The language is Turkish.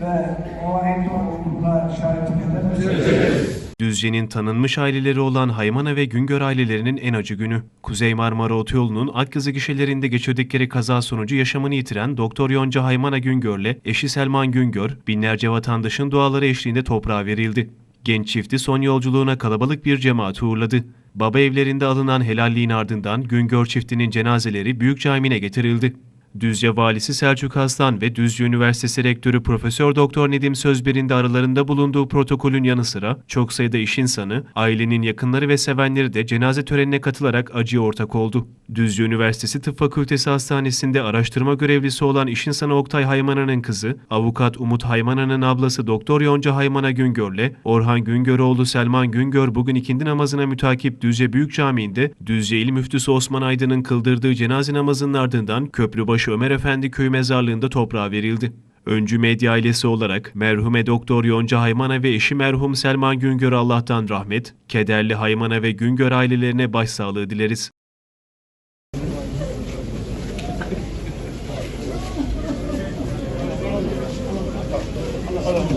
ve o en doğrulukla şahitlik eder misiniz? Düzce'nin tanınmış aileleri olan Haymana ve Güngör ailelerinin en acı günü. Kuzey Marmara Otoyolu'nun Akgızı gişelerinde geçirdikleri kaza sonucu yaşamını yitiren Doktor Yonca Haymana Güngör'le eşi Selman Güngör, binlerce vatandaşın duaları eşliğinde toprağa verildi. Genç çifti son yolculuğuna kalabalık bir cemaat uğurladı. Baba evlerinde alınan helalliğin ardından Güngör çiftinin cenazeleri Büyük Cami'ne getirildi. Düzce Valisi Selçuk Aslan ve Düzce Üniversitesi Rektörü Profesör Doktor Nedim Sözber'in de aralarında bulunduğu protokolün yanı sıra çok sayıda iş insanı, ailenin yakınları ve sevenleri de cenaze törenine katılarak acıya ortak oldu. Düzce Üniversitesi Tıp Fakültesi Hastanesi'nde araştırma görevlisi olan iş insanı Oktay Haymana'nın kızı, avukat Umut Haymana'nın ablası Doktor Yonca Haymana Güngör'le Orhan Güngöroğlu Selman Güngör bugün ikindi namazına mütakip Düzce Büyük Camii'nde Düzce İl Müftüsü Osman Aydın'ın kıldırdığı cenaze namazının ardından Köprübaşı Yüzbaşı Ömer Efendi köy mezarlığında toprağa verildi. Öncü medya ailesi olarak merhume Doktor Yonca Haymana ve eşi merhum Selman Güngör Allah'tan rahmet, kederli Haymana ve Güngör ailelerine başsağlığı dileriz.